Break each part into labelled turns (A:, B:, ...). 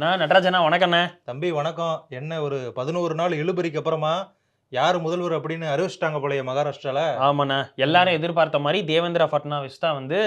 A: நான் நடராஜனா வணக்கண்ணே
B: தம்பி வணக்கம் என்ன ஒரு பதினோரு நாள் இழுபறிக்கு அப்புறமா யார் முதல்வர் அப்படின்னு அறிவிச்சிட்டாங்க போலயே மகாராஷ்டிரால
A: ஆமாண்ணா எல்லாரும் எதிர்பார்த்த மாதிரி தேவேந்திர ஃபட்னாவிஸ் தான் வந்து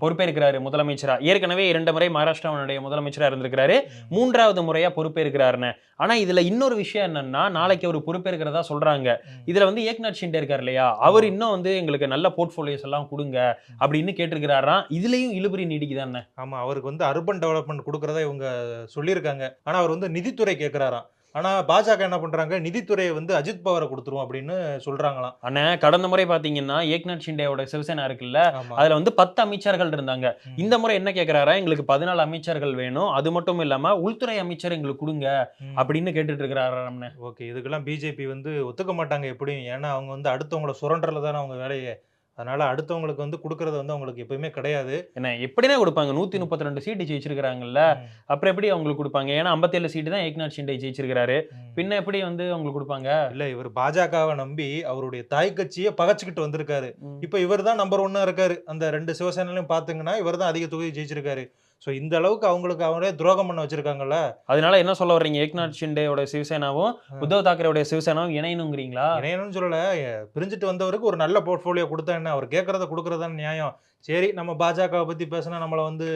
A: பொறுப்பேற்கிறாரு முதலமைச்சரா ஏற்கனவே இரண்டு முறை மகாராஷ்டிராவுடைய முதலமைச்சராக இருந்திருக்கிறாரு மூன்றாவது முறையாக பொறுப்பேற்கிறாருன்னு ஆனால் இதில் இன்னொரு விஷயம் என்னன்னா நாளைக்கு அவர் பொறுப்பேற்கிறதா சொல்கிறாங்க இதில் வந்து ஏக்நாத் ஷிண்டே இருக்கார் இல்லையா அவர் இன்னும் வந்து எங்களுக்கு நல்ல போர்ட்ஃபோலியோஸ் எல்லாம் கொடுங்க அப்படின்னு கேட்டிருக்கிறாராம் இதுலேயும் இழுபறி நீடிக்குதானே
B: ஆமாம் அவருக்கு வந்து அர்பன் டெவலப்மெண்ட் கொடுக்குறதா இவங்க சொல்லியிருக்காங்க ஆனால் அவர் வந்து நிதித்துறை கேட்குறாராம் ஆனால் பாஜக என்ன பண்ணுறாங்க நிதித்துறையை வந்து அஜித் பவரை கொடுத்துருவோம் அப்படின்னு சொல்கிறாங்களாம்
A: ஆனால் கடந்த முறை பார்த்தீங்கன்னா ஏக்நாத் ஷிண்டேவோட சிவசேனா இருக்குல்ல அதில் வந்து பத்து அமைச்சர்கள் இருந்தாங்க இந்த முறை என்ன கேட்குறாரா எங்களுக்கு பதினாலு அமைச்சர்கள் வேணும் அது மட்டும் இல்லாமல் உள்துறை அமைச்சர் எங்களுக்கு கொடுங்க அப்படின்னு கேட்டுட்டு இருக்கிறாராம்னே
B: ஓகே இதுக்கெல்லாம் பிஜேபி வந்து ஒத்துக்க மாட்டாங்க எப்படியும் ஏன்னா அவங்க வந்து அடுத்தவங்கள சுரண்டரில் தானே அவங்க வேலையை அதனால அடுத்தவங்களுக்கு வந்து கொடுக்கறது வந்து அவங்களுக்கு எப்பயுமே கிடையாது
A: என்ன எப்படின்னா கொடுப்பாங்க நூத்தி முப்பத்தி ரெண்டு சீட்டு ஜெயிச்சிருக்காங்கல்ல அப்புறம் எப்படி அவங்களுக்கு கொடுப்பாங்க ஏன்னா ஐம்பத்தேழு சீட்டு தான் ஏக்நாத் ஷிண்டே ஜெயிச்சிருக்காரு பின்ன எப்படி வந்து அவங்களுக்கு கொடுப்பாங்க
B: இல்ல இவர் பாஜகவை நம்பி அவருடைய தாய் கட்சியை பகச்சுக்கிட்டு வந்திருக்காரு இப்ப இவர் தான் நம்பர் ஒன்னா இருக்காரு அந்த ரெண்டு சிவசேனாலையும் பாத்தீங்கன்னா இவர் தான் அதிக தொகுதி ஜெயிச்சிருக்காரு ஸோ இந்த அளவுக்கு அவங்களுக்கு அவங்களே துரோகம் பண்ண வச்சிருக்காங்கல்ல
A: அதனால என்ன சொல்ல வர்றீங்க ஏக்நாத் ஷிண்டேயோட சிவசேனாவும் உத்தவ் தாக்கரேயோட சிவசேனாவும் இணையணுங்கிறீங்களா
B: இணையணும்னு சொல்லல பிரிஞ்சுட்டு வந்தவருக்கு ஒரு நல்ல போர்ட்ஃபோலியோ கொடுத்தா என்ன அவர் கேட்கறத கொடுக்கறதா நியாயம் சரி நம்ம பாஜகவை பத்தி பேசினா நம்மளை வந்து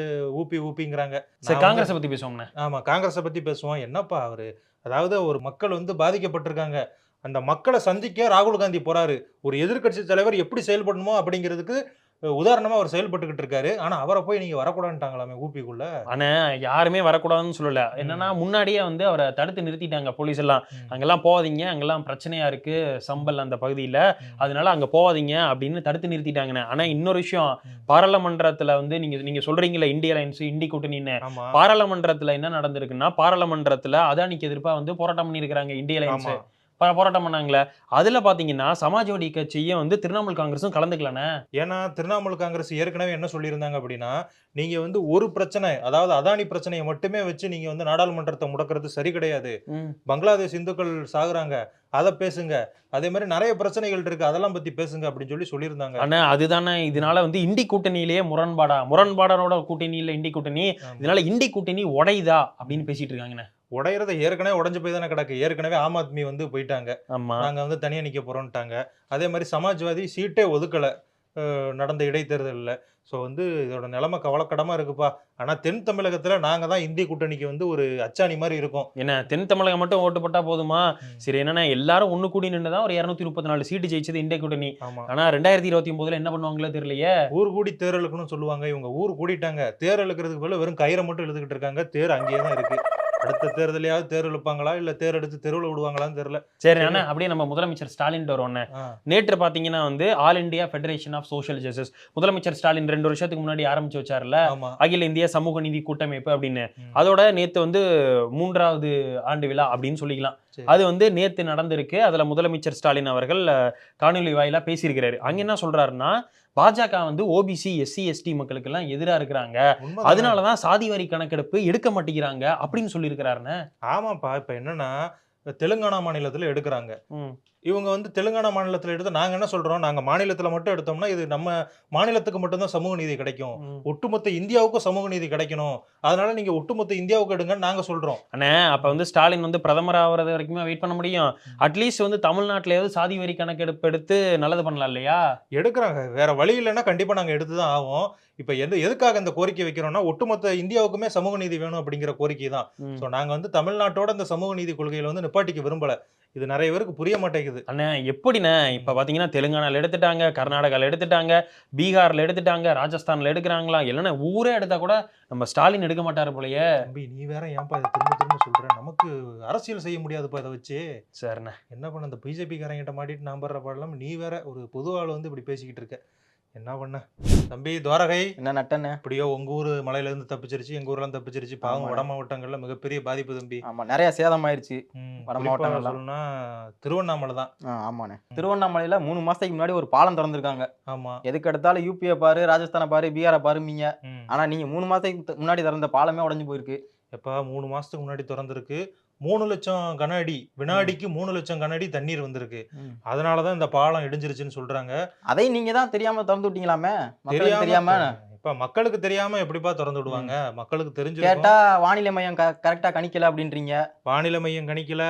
B: ஊப்பி ஊப்பிங்கிறாங்க
A: சரி காங்கிரஸை பத்தி பேசுவாங்கண்ணே
B: ஆமா காங்கிரஸை பத்தி பேசுவோம் என்னப்பா அவரு அதாவது ஒரு மக்கள் வந்து பாதிக்கப்பட்டிருக்காங்க அந்த மக்களை சந்திக்க ராகுல் காந்தி போறாரு ஒரு எதிர்கட்சி தலைவர் எப்படி செயல்படணுமோ அப்படிங்கிறதுக்கு உதாரணமா அவர் செயல்பட்டுக்கிட்டு இருக்காரு ஆனா அவரை போய் நீங்க வரக்கூடாதுட்டாங்களாமே ஊபிக்குள்ள
A: ஆனா யாருமே வரக்கூடாதுன்னு சொல்லல என்னன்னா முன்னாடியே வந்து அவரை தடுத்து நிறுத்திட்டாங்க போலீஸ் எல்லாம் அங்கெல்லாம் போவாதீங்க அங்கெல்லாம் பிரச்சனையா இருக்கு சம்பல் அந்த பகுதியில அதனால அங்க போவாதீங்க அப்படின்னு தடுத்து நிறுத்திட்டாங்கண்ணே ஆனா இன்னொரு விஷயம் பாராளுமன்றத்துல வந்து நீங்க நீங்க சொல்றீங்கல்ல இந்திய லைன்ஸ் இண்டி கூட்டணி பாராளுமன்றத்துல என்ன நடந்திருக்குன்னா பாராளுமன்றத்துல அதானிக்கு எதிர்ப்பா வந்து போராட்டம் பண்ணிருக்கிறாங்க இந்திய லைன்ஸ் போராட்டம் பண்ணாங்களே அதில் பார்த்தீங்கன்னா சமாஜ்வாடி கட்சியும் வந்து திரிணாமுல் காங்கிரஸும் கலந்துக்கலானே
B: ஏன்னா திரிணாமுல் காங்கிரஸ் ஏற்கனவே என்ன சொல்லியிருந்தாங்க அப்படின்னா நீங்கள் வந்து ஒரு பிரச்சனை அதாவது அதானி பிரச்சனையை மட்டுமே வச்சு நீங்கள் வந்து நாடாளுமன்றத்தை முடக்கிறது சரி கிடையாது பங்களாதேஷ் இந்துக்கள் சாகுறாங்க அதை பேசுங்க அதே மாதிரி நிறைய பிரச்சனைகள் இருக்கு அதெல்லாம் பத்தி பேசுங்க அப்படின்னு சொல்லி சொல்லியிருந்தாங்க
A: ஆனா அதுதானே இதனால வந்து இண்டி கூட்டணியிலேயே முரண்பாடா முரண்பாடனோட கூட்டணியில இண்டி கூட்டணி இதனால இண்டி கூட்டணி உடையுதா அப்படின்னு பேசிட்டு இருக்காங்கண்ணே
B: உடையிறத ஏற்கனவே உடஞ்சு போய் தானே கிடக்கு ஏற்கனவே ஆம் ஆத்மி வந்து போயிட்டாங்க நாங்க வந்து தனியா நிக்க போறோம்ட்டாங்க அதே மாதிரி சமாஜ்வாதி சீட்டே ஒதுக்கல நடந்த இடைத்தேர்தலில் ஸோ வந்து இதோட நிலைமை கவலைக்கடமாக இருக்குப்பா ஆனால் தென் தமிழகத்தில் நாங்கள் தான் இந்திய கூட்டணிக்கு வந்து ஒரு அச்சாணி மாதிரி இருக்கும்
A: என்ன தென் தமிழகம் மட்டும் ஓட்டு போட்டால் போதுமா சரி என்னன்னா எல்லாரும் ஒன்று கூடி நின்று தான் ஒரு இரநூத்தி முப்பத்தி நாலு சீட்டு ஜெயிச்சது இந்திய கூட்டணி ஆமாம் ஆனால் ரெண்டாயிரத்தி இருபத்தி ஒன்பதுல என்ன பண்ணுவாங்களோ தெரியலையே
B: ஊர் கூடி தேர் இழுக்கணும்னு சொல்லுவாங்க இவங்க ஊர் கூடிட்டாங்க தேர் இழுக்கிறதுக்கு போல வெறும் கயிறை மட்டும் இழுத்துக்கிட்டு இருக்காங்க தேர் அங்கேயே தான் இருக்குது அடுத்த தேர்தலையாவது தேர் இழுப்பாங்களா இல்ல தேர் எடுத்து தெருவில் விடுவாங்களான்னு தெரியல
A: சரி அண்ணா அப்படியே நம்ம முதலமைச்சர் ஸ்டாலின் வருவோம் நேற்று பாத்தீங்கன்னா வந்து All India Federation of Social Justice முதலமைச்சர் ஸ்டாலின் ரெண்டு வருஷத்துக்கு முன்னாடி ஆரம்பிச்சு வச்சார்ல அகில இந்திய சமூக நீதி கூட்டமைப்பு அப்படின்னு அதோட நேற்று வந்து மூன்றாவது ஆண்டு விழா அப்படின்னு சொல்லிக்கலாம் அது வந்து நேற்று நடந்திருக்கு அதில் முதலமைச்சர் ஸ்டாலின் அவர்கள் காணொலி வாயிலாக பேசியிருக்கிறாரு அங்கே என்ன சொல்கிறாருன்னா பாஜக வந்து ஓபிசி எஸ்சி எஸ்டி மக்களுக்கு எல்லாம் எதிராக இருக்கிறாங்க அதனாலதான் சாதி வரி கணக்கெடுப்பு எடுக்க மாட்டேங்கிறாங்க அப்படின்னு சொல்லியிருக்கிறாருன்னு
B: ஆமாப்பா இப்போ என்னன்னா தெலுங்கானா மாநிலத்தில் எடுக்கிறாங்க இவங்க வந்து தெலுங்கானா மாநிலத்தில் எடுத்து நாங்கள் என்ன சொல்கிறோம் நாங்கள் மாநிலத்தில் மட்டும் எடுத்தோம்னா இது நம்ம மாநிலத்துக்கு மட்டும்தான் சமூக நீதி கிடைக்கும் ஒட்டுமொத்த இந்தியாவுக்கும் சமூக நீதி கிடைக்கணும் அதனால நீங்கள் ஒட்டுமொத்த இந்தியாவுக்கு எடுங்கன்னு நாங்கள் சொல்கிறோம்
A: அண்ணே அப்போ வந்து ஸ்டாலின் வந்து பிரதமர் ஆகிறது வரைக்குமே வெயிட் பண்ண முடியும் அட்லீஸ்ட் வந்து தமிழ்நாட்டிலேயாவது சாதி வரி கணக்கெடுப்பு எடுத்து நல்லது பண்ணலாம் இல்லையா
B: எடுக்கிறாங்க வேற வழி இல்லைன்னா கண்டிப்பாக நாங்கள் எடுத்து தான் ஆகும் இப்போ எந்த எதுக்காக இந்த கோரிக்கை வைக்கிறோம்னா ஒட்டுமொத்த இந்தியாவுக்குமே சமூக நீதி வேணும் அப்படிங்கிற கோரிக்கை தான் ஸோ நாங்கள் வந்து தமிழ்நாட்டோட இந்த சமூக நீதி கொள்கையில் வந்து நிப்பாட்டிக்கு விரும்பலை இது நிறைய பேருக்கு புரிய மாட்டேங்குது
A: அண்ணா எப்படிண்ணே இப்போ பார்த்தீங்கன்னா தெலுங்கானாவில் எடுத்துட்டாங்க கர்நாடகாவில் எடுத்துட்டாங்க பீகாரில் எடுத்துட்டாங்க ராஜஸ்தானில் எடுக்கிறாங்களா இல்லைன்னா ஊரே எடுத்தால் கூட நம்ம ஸ்டாலின் எடுக்க மாட்டார் போலையே
B: தம்பி நீ வேற ஏன்ப்பா இதை திரும்ப திரும்ப சொல்கிறேன் நமக்கு அரசியல் செய்ய முடியாதுப்பா இதை வச்சு சரிண்ணே என்ன பண்ண அந்த பிஜேபிக்காரங்கிட்ட மாட்டிட்டு நான் பாடலாம் நீ வேற ஒரு பொது ஆள் வந்து இப்படி பேசிக்கிட்டு இருக்க என்ன பண்ண தம்பி துவாரகை என்ன நட்டண்ணே இப்படியோ உங்க ஊர் மலையில இருந்து தப்பிச்சிருச்சு எங்க ஊர்லாம் தப்பிச்சிருச்சு பாவம் வட மாவட்டங்கள்ல மிகப்பெரிய பாதிப்பு தம்பி
A: ஆமா நிறைய சேதம் ஆயிருச்சு
B: வட மாவட்டங்கள்னா திருவண்ணாமலை தான்
A: ஆமாண்ணே திருவண்ணாமலையில மூணு மாசத்துக்கு முன்னாடி ஒரு பாலம் திறந்திருக்காங்க ஆமா எதுக்கு எடுத்தாலும் யூபியை பாரு ராஜஸ்தானை பாரு பீகாரை பாருமீங்க ஆனா நீங்க மூணு மாசத்துக்கு முன்னாடி திறந்த பாலமே உடஞ்சு போயிருக்கு
B: எப்போ மூணு மாதத்துக்கு முன்னாடி திறந்துருக்கு மூணு லட்சம் கன அடி வினாடிக்கு மூணு லட்சம் கன அடி தண்ணீர் வந்திருக்கு அதனாலதான் இந்த பாலம் இடிஞ்சிருச்சுன்னு சொல்றாங்க
A: அதை நீங்க தான் தெரியாம திறந்து விட்டீங்களாமே தெரியாம
B: இப்ப மக்களுக்கு தெரியாம எப்படிப்பா திறந்து விடுவாங்க மக்களுக்கு தெரிஞ்சு
A: கேட்டா வானிலை மையம் கரெக்டா கணிக்கல அப்படின்றீங்க
B: வானிலை மையம் கணிக்கல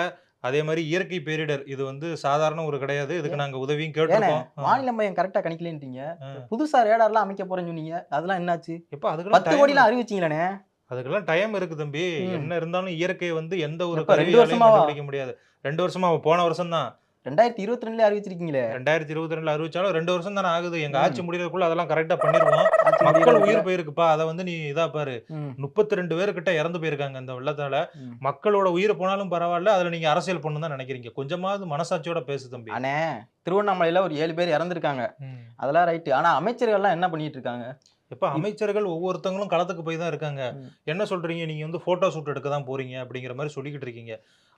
B: அதே மாதிரி இயற்கை பேரிடர் இது வந்து சாதாரண ஒரு கிடையாது இதுக்கு நாங்க உதவியும் கேட்டிருக்கோம்
A: வானிலை மையம் கரெக்டா கணிக்கலன்றீங்க புதுசா ரேடார்லாம் அமைக்க போறேன்னு சொன்னீங்க அதெல்லாம் என்னாச்சு இப்ப அதுக்கு பத்து கோடி எல்லாம் அறிவிச்சீங்களே
B: அதுக்கெல்லாம் டைம் இருக்கு தம்பி என்ன இருந்தாலும் இயற்கை வந்து எந்த ஒரு
A: கண்டுபிடிக்க முடியாது
B: ரெண்டு வருஷமா போன வருஷம் தான்
A: ரெண்டாயிரத்தி இருபத்தி ரெண்டுல அறிவிச்சிருக்கீங்களே
B: ரெண்டாயிரத்தி இருபத்தி ரெண்டுல அறிவிச்சாலும் ரெண்டு வருஷம் தானே ஆகுது எங்க ஆட்சி முடியறதுக்குள்ள அதெல்லாம் கரெக்டா பண்ணிருவோம் மக்கள் உயிர் போயிருக்குப்பா அதை வந்து நீ இதா பாரு முப்பத்தி ரெண்டு பேருக்கிட்ட இறந்து போயிருக்காங்க இந்த வெள்ளத்தால மக்களோட உயிர் போனாலும் பரவாயில்ல அதுல நீங்க அரசியல் பண்ணணும் தான் நினைக்கிறீங்க கொஞ்சமாவது மனசாட்சியோட பேசு தம்பி
A: ஆனா திருவண்ணாமலையில ஒரு ஏழு பேர் இறந்துருக்காங்க அதெல்லாம் ரைட்டு ஆனா அமைச்சர்கள்லாம் என்ன பண்ணிட்டு இருக்காங்க
B: இப்போ அமைச்சர்கள் ஒவ்வொருத்தவங்களும் களத்துக்கு போய் தான் இருக்காங்க என்ன சொல்றீங்க நீங்க வந்து போட்டோ ஷூட் எடுக்க தான் போறீங்க அப்படிங்கிற மாதிரி சொல்லிக்கிட்டு இருக்கீங்க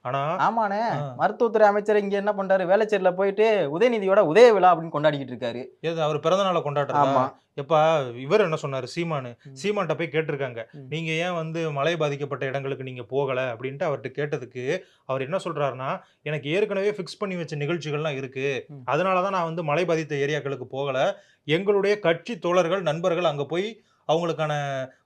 A: ஆனா ஆமாண்ணே மருத்துவத்துறை அமைச்சர் இங்க என்ன பண்றாரு வேலைச்சேரில போயிட்டு உதயநிதியோட உதய விழா அப்படின்னு கொண்டாடிக்கிட்டு இருக்காரு
B: எது அவர் பிறந்த நாளை கொண்டாடுறாங்க எப்பா இவர் என்ன சொன்னாரு சீமானு சீமான்ட்ட போய் கேட்டிருக்காங்க நீங்க ஏன் வந்து மழை பாதிக்கப்பட்ட இடங்களுக்கு நீங்க போகல அப்படின்ட்டு அவர்கிட்ட கேட்டதுக்கு அவர் என்ன சொல்றாருன்னா எனக்கு ஏற்கனவே ஃபிக்ஸ் பண்ணி வச்ச நிகழ்ச்சிகள்லாம் இருக்கு அதனாலதான் நான் வந்து மழை பாதித்த ஏரியாக்களுக்கு போகல எங்களுடைய கட்சி தோழர்கள் நண்பர்கள் அங்கே போய் அவங்களுக்கான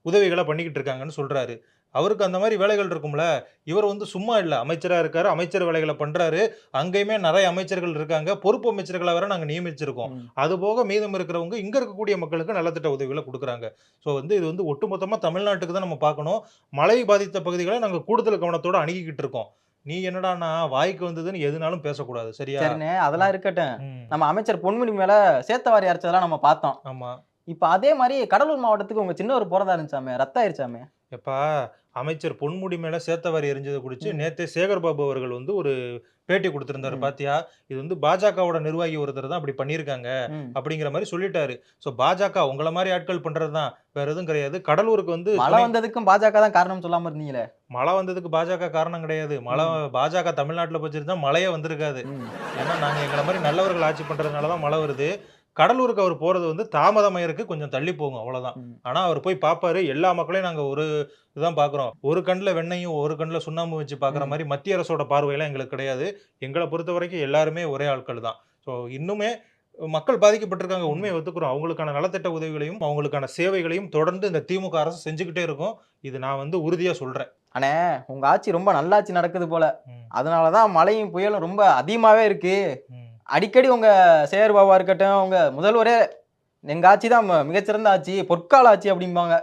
B: உதவிகளை பண்ணிக்கிட்டு இருக்காங்கன்னு சொல்கிறாரு அவருக்கு அந்த மாதிரி வேலைகள் இருக்கும்ல இவர் வந்து சும்மா இல்லை அமைச்சராக இருக்கார் அமைச்சர் வேலைகளை பண்ணுறாரு அங்கேயுமே நிறைய அமைச்சர்கள் இருக்காங்க பொறுப்பு அமைச்சர்களை வர நாங்கள் நியமிச்சிருக்கோம் அது போக மீதம் இருக்கிறவங்க இங்கே இருக்கக்கூடிய மக்களுக்கு நலத்திட்ட உதவிகளை கொடுக்குறாங்க ஸோ வந்து இது வந்து ஒட்டுமொத்தமாக தமிழ்நாட்டுக்கு தான் நம்ம பார்க்கணும் மழை பாதித்த பகுதிகளை நாங்கள் கூடுதல் கவனத்தோடு அணுகிக்கிட்டு இருக்கோம் நீ என்னடா வாய்க்கு வந்ததுன்னு எதுனாலும் பேசக்கூடாது சரியா
A: அதெல்லாம் இருக்கட்டும் நம்ம அமைச்சர் பொன்முடி மேல சேத்தவாரி அரைச்சதெல்லாம் நம்ம பார்த்தோம் ஆமா இப்போ அதே மாதிரி கடலூர் மாவட்டத்துக்கு உங்க சின்ன ஒரு போறதா இருந்துச்சாமே ரத்த ஆயிருச்சாமே
B: எப்பா அமைச்சர் பொன்முடி மேல சேத்தவாரி எரிஞ்சதை குடிச்சு நேத்தே சேகர்பாபு அவர்கள் வந்து ஒரு பேட்டி கொடுத்திருந்தாரு பாத்தியா இது வந்து பாஜகவோட நிர்வாகி ஒருத்தர் தான் அப்படி பண்ணியிருக்காங்க அப்படிங்கிற மாதிரி சொல்லிட்டாரு ஸோ பாஜக உங்களை மாதிரி ஆட்கள் பண்றது தான் வேற எதுவும் கிடையாது கடலூருக்கு வந்து
A: மழை வந்ததுக்கும் பாஜக தான் காரணம் சொல்லாம இருந்தீங்களே
B: மழை வந்ததுக்கு பாஜக காரணம் கிடையாது மழை பாஜக தமிழ்நாட்டில் போச்சிருந்தா மழையே வந்திருக்காது ஏன்னா நாங்கள் எங்களை மாதிரி நல்லவர்கள் ஆட்சி பண்றதுனாலதான் தான் மழை வருது கடலூருக்கு அவர் போகிறது வந்து தாமதமாக கொஞ்சம் தள்ளி போகும் அவ்வளோதான் ஆனால் அவர் போய் பார்ப்பாரு எல்லா மக்களையும் நாங்கள் ஒரு இதுதான் பார்க்குறோம் ஒரு கண்ணில் வெண்ணையும் ஒரு கண்ணில் சுண்ணாம்பு வச்சு பார்க்குற மாதிரி மத்திய அரசோட பார்வையெல்லாம் எங்களுக்கு கிடையாது எங்களை பொறுத்த வரைக்கும் எல்லாருமே ஒரே ஆட்கள் தான் ஸோ இன்னுமே மக்கள் பாதிக்கப்பட்டிருக்காங்க உண்மையை ஒத்துக்கிறோம் அவங்களுக்கான நலத்திட்ட உதவிகளையும் அவங்களுக்கான சேவைகளையும் தொடர்ந்து இந்த திமுக அரசு செஞ்சுக்கிட்டே இருக்கும் இது நான் வந்து உறுதியாக சொல்கிறேன்
A: அண்ணே உங்கள் ஆட்சி ரொம்ப நல்லாட்சி நடக்குது போல அதனால தான் மழையும் புயலும் ரொம்ப அதிகமாகவே இருக்குது அடிக்கடி உங்கள் சேர் பாபா இருக்கட்டும் உங்கள் முதல்வரே எங்கள் ஆட்சி தான் மிகச்சிறந்த ஆட்சி பொற்கால ஆட்சி அப்படிம்பாங்க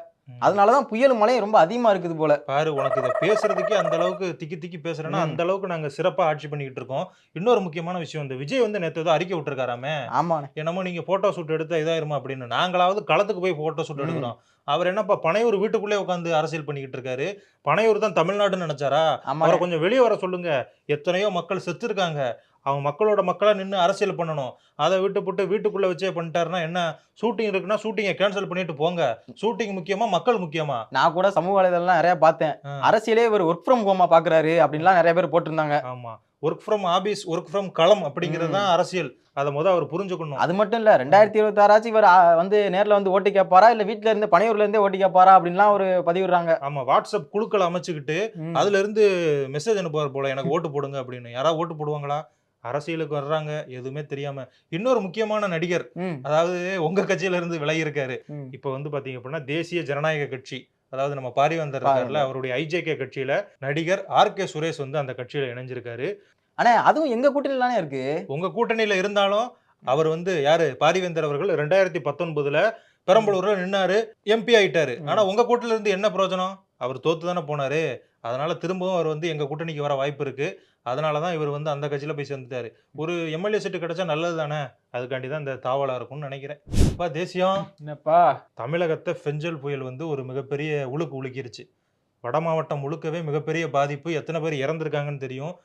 A: அதனாலதான் புயல் மழையும் ரொம்ப அதிகமா இருக்குது போல
B: பாரு உனக்கு இதை பேசுறதுக்கே அந்த அளவுக்கு திக்கி திக்கி பேசுறேன்னா அந்த அளவுக்கு நாங்க சிறப்பா ஆட்சி பண்ணிக்கிட்டு இருக்கோம் இன்னொரு முக்கியமான விஷயம் இந்த விஜய் வந்து நேற்று ஏதோ அறிக்கை விட்டுருக்காராமே ஆமா என்னமோ நீங்க போட்டோ ஷூட் எடுத்தா இதாயிருமா அப்படின்னு நாங்களாவது களத்துக்கு போய் போட்டோ ஷூட் எடுக்கிறோம் அவர் என்னப்பா பனையூர் வீட்டுக்குள்ளே உட்காந்து அரசியல் பண்ணிக்கிட்டு இருக்காரு பனையூர் தான் தமிழ்நாடுன்னு நினைச்சாரா அவரை கொஞ்சம் வெளியே வர சொல்லுங்க எத்தனையோ மக்கள் செத்து இருக்காங்க அவங்க மக்களோட மக்களாக நின்று அரசியல் பண்ணணும் அதை விட்டு போட்டு வீட்டுக்குள்ளே வச்சே பண்ணிட்டாருன்னா என்ன ஷூட்டிங் இருக்குன்னா ஷூட்டிங்கை கேன்சல் பண்ணிட்டு போங்க ஷூட்டிங் முக்கியமாக மக்கள் முக்கியமா
A: நான் கூட சமூக வலைதளம்லாம் நிறையா பார்த்தேன் அரசியலே இவர் ஒர்க் ஃப்ரம் ஹோமாக பாக்குறாரு அப்படின்லாம் நிறைய பேர் போட்டிருந்தாங்க
B: ஆமா work from office work from களம் அப்படிங்கிறது தான் அரசியல் அதை முதல் அவர் புரிஞ்சுக்கணும்
A: அது மட்டும் இல்லை ரெண்டாயிரத்தி இருபத்தி ஆறாச்சு இவர் வந்து நேரில் வந்து ஓட்டி கேட்பாரா இல்லை வீட்டில இருந்து பனையூர்ல இருந்தே ஓட்டி கேட்பாரா அப்படின்லாம் ஒரு பதிவிடுறாங்க
B: ஆமாம் வாட்ஸ்அப் குழுக்கள் அமைச்சுக்கிட்டு அதுல இருந்து மெசேஜ் அனுப்புவார் போல எனக்கு ஓட்டு போடுங்க அப்படின்னு யாராவது ஓட்டு போடுவாங்களா அரசியலுக்கு வர்றாங்க எதுவுமே தெரியாம இன்னொரு முக்கியமான நடிகர் அதாவது உங்க கட்சியில இருந்து விலகி இருக்காரு இப்ப வந்து பாத்தீங்க அப்படின்னா தேசிய ஜனநாயக கட்சி அதாவது நம்ம பாரிவந்தர் இருக்காருல அவருடைய ஐஜேகே கட்சியில நடிகர் ஆர் கே சுரேஷ் வந்து அந்த கட்சியில இணைஞ்சிருக்காரு
A: ஆனா அதுவும் எங்க கூட்டணியில தானே இருக்கு
B: உங்க கூட்டணியில இருந்தாலும் அவர் வந்து யாரு பாரிவேந்தர் அவர்கள் ரெண்டாயிரத்தி பத்தொன்பதுல பெரம்பலூர்ல நின்னாரு எம்பி ஆயிட்டாரு ஆனா உங்க கூட்டில இருந்து என்ன பிரயோஜனம் அவர் தோத்து தானே போனாரு அதனால திரும்பவும் அவர் வந்து எங்க கூட்டணிக்கு வர வாய்ப்பு இருக்கு அதனால தான் இவர் வந்து அந்த கட்சியில் போய் சேர்ந்துட்டாரு ஒரு எம்எல்ஏ சீட்டு கிடைச்சா நல்லது தானே அதுக்காண்டி தான் இந்த தாவலா இருக்கும்னு நினைக்கிறேன் இப்போ தேசியம் என்னப்பா தமிழகத்தை ஃபெஞ்சல் புயல் வந்து ஒரு மிகப்பெரிய உழுக்கு உழுக்கிருச்சு வட மாவட்டம் முழுக்கவே மிகப்பெரிய பாதிப்பு எத்தனை பேர் இறந்துருக்காங்கன்னு தெரியும்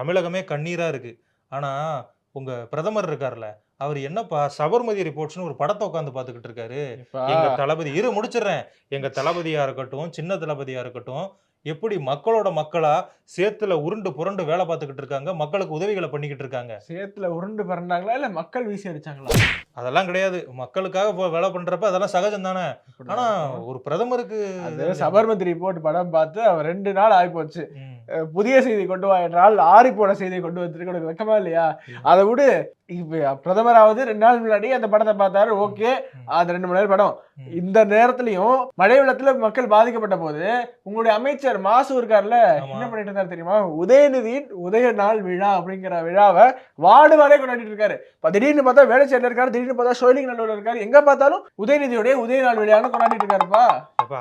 B: தமிழகமே கண்ணீராக இருக்குது ஆனால் உங்கள் பிரதமர் இருக்கார்ல அவர் என்னப்பா சபர்மதி ரிப்போர்ட்ஸ்னு ஒரு படத்தை உட்காந்து பார்த்துக்கிட்டு இருக்காரு எங்க தளபதி இரு முடிச்சிடுறேன் எங்க தளபதியா இருக்கட்டும் சின்ன தளபதியா இருக்கட்டும் எப்படி மக்களோட மக்களா சேத்துல உருண்டு புரண்டு வேலை பார்த்துக்கிட்டு இருக்காங்க மக்களுக்கு உதவிகளை பண்ணிக்கிட்டு இருக்காங்க
A: சேத்துல உருண்டு பிறந்தாங்களா இல்ல மக்கள் வீசி அடிச்சாங்களா
B: அதெல்லாம் கிடையாது மக்களுக்காக வேலை பண்றப்ப அதெல்லாம் சகஜம் தானே ஆனா ஒரு பிரதமருக்கு
A: சபர்மதி ரிப்போர்ட் படம் பார்த்து அவர் ரெண்டு நாள் ஆயிப்போச்சு புதிய செய்தி கொண்டு வா என்றால் ஆறி போன செய்தியை கொண்டு வந்திருக்கு உனக்கு வெக்கமா இல்லையா அதை விட இப்ப பிரதமராவது ரெண்டு நாள் முன்னாடி அந்த படத்தை பார்த்தாரு ஓகே அது ரெண்டு மணி நேரம் படம் இந்த நேரத்திலயும் மழை வெள்ளத்துல மக்கள் பாதிக்கப்பட்ட போது உங்களுடைய அமைச்சர் மாசு இருக்கார்ல என்ன பண்ணிட்டு இருந்தாரு தெரியுமா உதயநிதியின் உதய நாள் விழா அப்படிங்கிற விழாவை வாடு வாரே கொண்டாடிட்டு இருக்காரு இப்ப திடீர்னு பார்த்தா வேலைச்சேரில இருக்காரு திடீர்னு பார்த்தா சோழிங் நல்லூர்ல இருக்காரு எங்க பார்த்தாலும் உதயநிதியுடைய உதய நாள் விழான்னு கொண்டாடிட்டு இருக்காருப்பா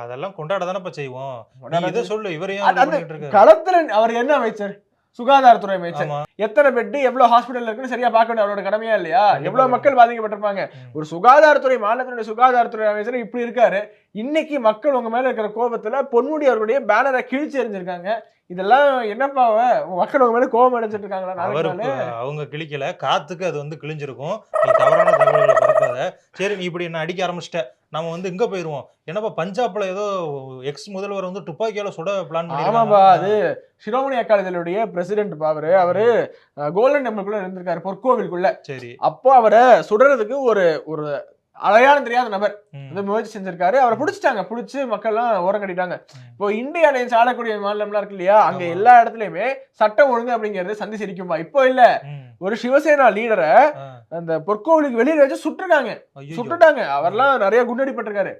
B: அதெல்லாம் கொண்டாட தானே செய்வோம் சொல்லு
A: களத்துல அவர் என்ன அமைச்சர் சுகாதாரத்துறை அமைச்சர் எத்தனை பெட்டு எவ்வளவு ஹாஸ்பிட்டல் இருக்குன்னு சரியா பார்க்க வேண்டிய அவரோட கடமையா இல்லையா எவ்வளவு மக்கள் பாதிக்கப்பட்டிருப்பாங்க ஒரு சுகாதாரத்துறை மாநிலத்தினுடைய சுகாதாரத்துறை அமைச்சர் இப்படி இருக்காரு இன்னைக்கு மக்கள் உங்க மேல இருக்கிற கோபத்துல பொன்முடி அவருடைய பேனரை கிழிச்சு எறிஞ்சிருக்காங்க இதெல்லாம் என்னப்பாவ மக்கள் உங்க மேல கோபம் அடைஞ்சிட்டு இருக்காங்களா
B: அவங்க கிழிக்கல காத்துக்கு அது வந்து கிழிஞ்சிருக்கும் தவறான தகவல்களை பரப்பாத சரி நீ இப்படி என்ன அடிக்க ஆரம்பிச்சிட்ட நம்ம வந்து இங்க போயிருவோம் என்னப்பா பஞ்சாப்ல ஏதோ எக்ஸ் முதல்வர் வந்து துப்பாக்கியால சுட பிளான்
A: ஆமாப்பா அது சிரோமணி அக்காலிதழுடைய பிரசிடென்ட் அவரு அவரு கோல்டன் டெம்பிள்குள்ள இருந்திருக்காரு பொற்கோவிலுக்குள்ள சரி அப்போ அவரை சுடுறதுக்கு ஒரு ஒரு அடையாளம் தெரியாத நபர் வந்து முயற்சி செஞ்சிருக்காரு அவரை பிடிச்சிட்டாங்க மக்கள் எல்லாம் ஓரம் கட்டிட்டாங்க இப்போ இந்திய அலையன்ஸ் ஆடக்கூடிய மாநிலம்லாம் இருக்கு இல்லையா அங்க எல்லா இடத்துலயுமே சட்டம் ஒழுங்கு அப்படிங்கறது சந்தி சிரிக்கும்பா இப்போ இல்ல ஒரு சிவசேனா லீடரை அந்த பொற்கோவிலுக்கு வெளியில வச்சு சுட்டுட்டாங்க சுட்டுட்டாங்க அவர்லாம் நிறைய குண்டடிப்பட்டிருக்காரு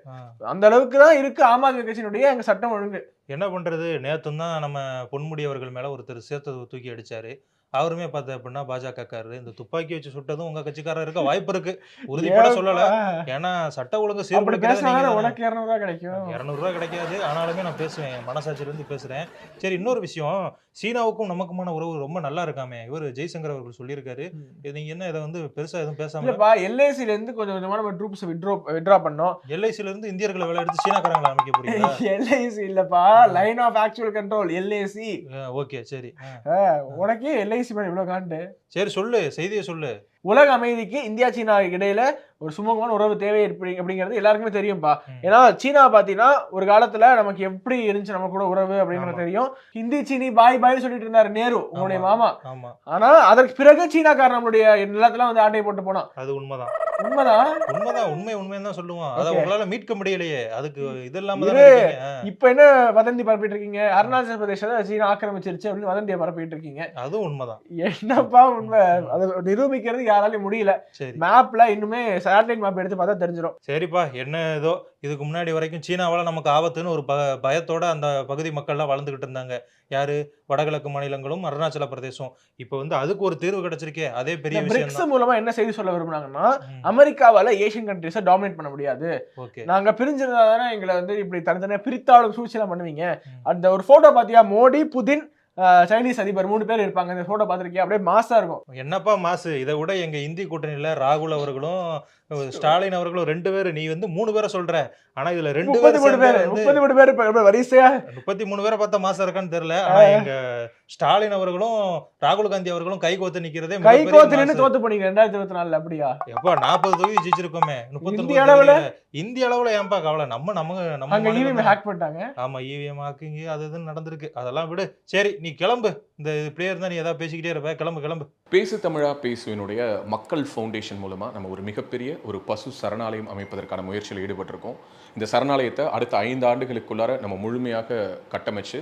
A: அந்த அளவுக்கு தான் இருக்கு ஆம் ஆத்மி கட்சியினுடைய எங்க சட்டம் ஒழுங்கு
B: என்ன பண்றது நேத்தம் தான் நம்ம பொன்முடி அவர்கள் மேல ஒருத்தர் சேர்த்தது தூக்கி அடிச்சாரு அவருமே பார்த்து அப்படின்னா பாஜகக்காரரு இந்த துப்பாக்கி வச்சு சுட்டதும் உங்க கட்சிக்காரர் இருக்க வாய்ப்பு இருக்கு உறுதிப்பட சொல்லல ஏன்னா சட்ட ஒழுங்கு
A: சீர்படுத்த உனக்கு இரநூறுவா கிடைக்கும்
B: இரநூறுவா கிடைக்காது ஆனாலுமே நான் பேசுவேன் இருந்து பேசுறேன் சரி இன்னொரு விஷயம் சீனாவுக்கும் நமக்குமான உறவு ரொம்ப நல்லா இருக்காமே இவர் ஜெய்சங்கர் அவர்கள் சொல்லியிருக்காரு நீங்க என்ன இதை வந்து பெருசா எதுவும் பேசாம
A: எல்ஐசில இருந்து கொஞ்சம் கொஞ்சமா நம்ம ட்ரூப்ஸ் விட்ரோ விட்ரா பண்ணோம்
B: எல்ஐசில இருந்து இந்தியர்களை வேலை எடுத்து சீனாக்காரங்களை அமைக்க முடியும்
A: எல்ஐசி இல்லப்பா line of actual control LIC okay சரி உனக்கே எல்ஐசி பேசி மேடம் காண்டு
B: சரி சொல்லு செய்தியை சொல்லு
A: உலக அமைதிக்கு இந்தியா சீனா இடையில ஒரு சுமூகமான உறவு தேவை எப்படி அப்படிங்கிறது எல்லாருக்குமே தெரியும்பா ஏன்னா சீனா பாத்தீங்கன்னா ஒரு காலத்துல நமக்கு எப்படி இருந்துச்சு நம்ம கூட உறவு அப்படின்றது தெரியும் ஹிந்தி சீனி பாய் பாய்னு சொல்லிட்டு இருந்தாரு நேரு உங்களுடைய மாமா ஆனா அதற்கு பிறகு சீனாக்கார நம்மளுடைய எல்லாத்துல வந்து ஆட்டை போட்டு போனான் அது உண்மைதான் உண்மைதான்
B: உண்மைதான் உண்மை உண்மைன்னு தான் சொல்லுவோம் அதை உங்களால மீட்க முடியலையே அதுக்கு இது இல்லாம
A: இப்ப என்ன வதந்தி பரப்பிட்டு இருக்கீங்க அருணாச்சல பிரதேச சீனா ஆக்கிரமிச்சிருச்சு அப்படின்னு வதந்தியை பரப்பிட்டு இருக்கீங்க அதுவும் உண்மைதான் என்னப்பா உண்மை அதை நிரூபிக்கிறது யாராலையும் முடியல மேப்ல இன்னுமே சேட்டலைட் மேப் எடுத்து பார்த்தா தெரிஞ்சிடும்
B: சரிப்பா என்ன ஏதோ இதுக்கு முன்னாடி வரைக்கும் சீனாவால் நமக்கு ஆபத்துன்னு ஒரு ப பயத்தோட அந்த பகுதி மக்கள்லாம் வளர்ந்துக்கிட்டு இருந்தாங்க யாரு வடகிழக்கு மாநிலங்களும் அருணாச்சல பிரதேசம் இப்போ வந்து அதுக்கு ஒரு தீர்வு கிடைச்சிருக்கே அதே பெரிய
A: பிரிக்ஸ் மூலமா என்ன செய்தி சொல்ல விரும்புனாங்கன்னா அமெரிக்காவால ஏசியன் கண்ட்ரிஸை டாமினேட் பண்ண முடியாது நாங்க பிரிஞ்சிருந்தா தானே எங்களை வந்து இப்படி தனித்தனியா பிரித்தாலும் சூழ்ச்சியெல்லாம் பண்ணுவீங்க அந்த ஒரு போட்டோ பாத்தியா மோடி புதின் சைனீஸ் அதிபர் மூணு பேர் இருப்பாங்க இந்த ஃபோட்டோ பார்த்துருக்கேன் அப்படியே மாசா இருக்கும்
B: என்னப்பா மாசு இதை விட எங்க இந்தி கூட்டணியில ராகுல் அவர்களும் ஸ்டாலின் அவர்களும் ரெண்டு பேர் நீ வந்து மூணு பேரை சொல்கிற ஆனா இதுல ரெண்டு
A: பேர் முப்பத்தி மூணு பேர் முப்பத்தி மூணு பேர்
B: முப்பத்தி மூணு பேரை பார்த்தா மாசா இருக்கான்னு தெரியல ஆனா எங்க ஸ்டாலின் அவர்களும் ராகுல் காந்தி அவர்களும் கை கோத்து நிக்கிறதே
A: கை கோத்து நின்று தோத்து போனீங்க ரெண்டாயிரத்தி இருபத்தி நாலுல அப்படியா
B: எப்ப நாற்பது தொகுதி ஜெயிச்சிருக்கோமே
A: முப்பத்தி அளவுல
B: இந்திய அளவுல ஏன்பா கவலை நம்ம நம்ம
A: நம்ம இவிஎம் ஹேக் e பண்ணிட்டாங்க
B: ஆமா இவிஎம் e ஹாக்கிங் அது இதுன்னு நடந்திருக்கு அதெல்லாம் விடு சரி நீ கிளம்பு இந்த பிளேயர் தான் நீ ஏதாவது பேசிக்கிட்டே இருப்ப கிளம்பு கிளம்பு பேசு தமிழா பேசுவினுடைய மக்கள் ஃபவுண்டேஷன் மூலமா நம்ம ஒரு மிகப்பெரிய ஒரு பசு சரணாலயம் அமைப்பதற்கான முயற்சியில் ஈடுபட்டிருக்கோம் இந்த சரணாலயத்தை அடுத்த ஐந்து ஆண்டுகளுக்குள்ளார நம்ம முழுமையாக கட்டமைச்சு